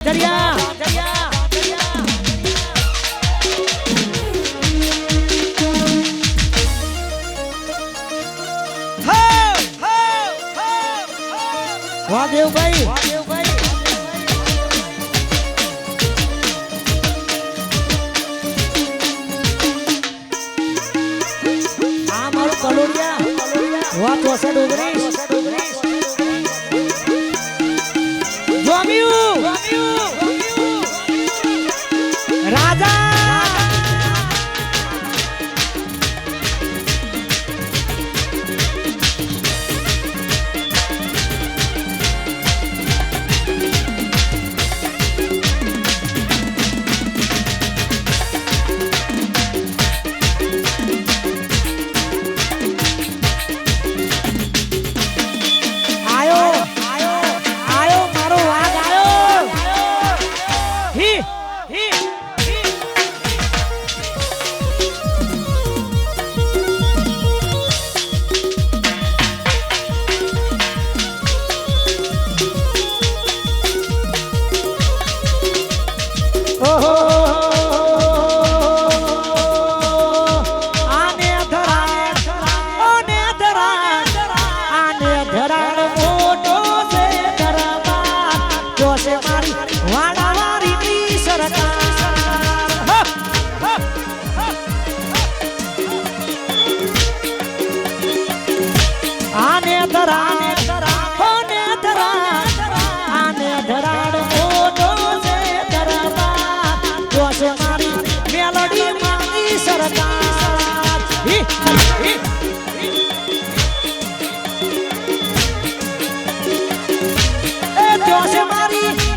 દરિયા વાહ me.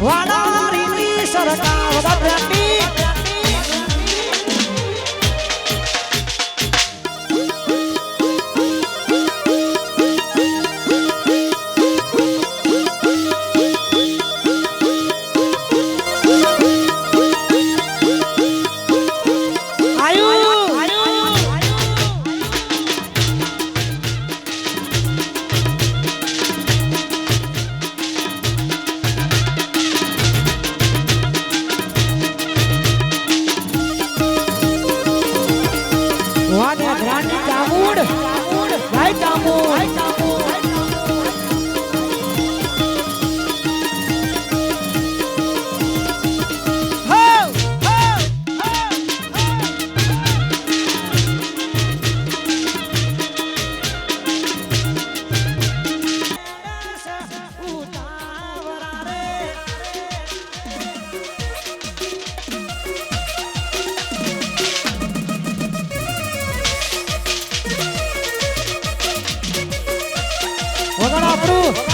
What વગણ આપણું.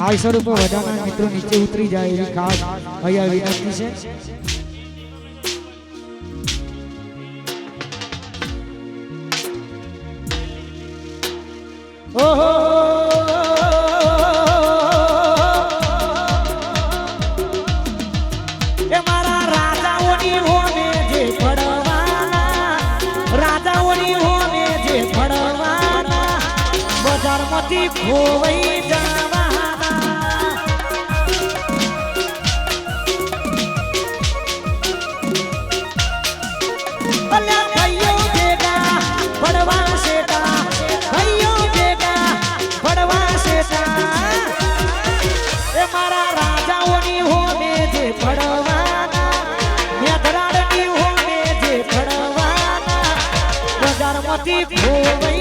આઠસો રૂપિયા વધારાના મિત્રો નીચે ઉતરી જાય એવી ખાસ અહીંયા વિનંતી છે. ઓહો! રાજાઓની હોમે જે રાજાઓની હોમે જે ફળવાના ખોવાઈ જાય পথে ভোয়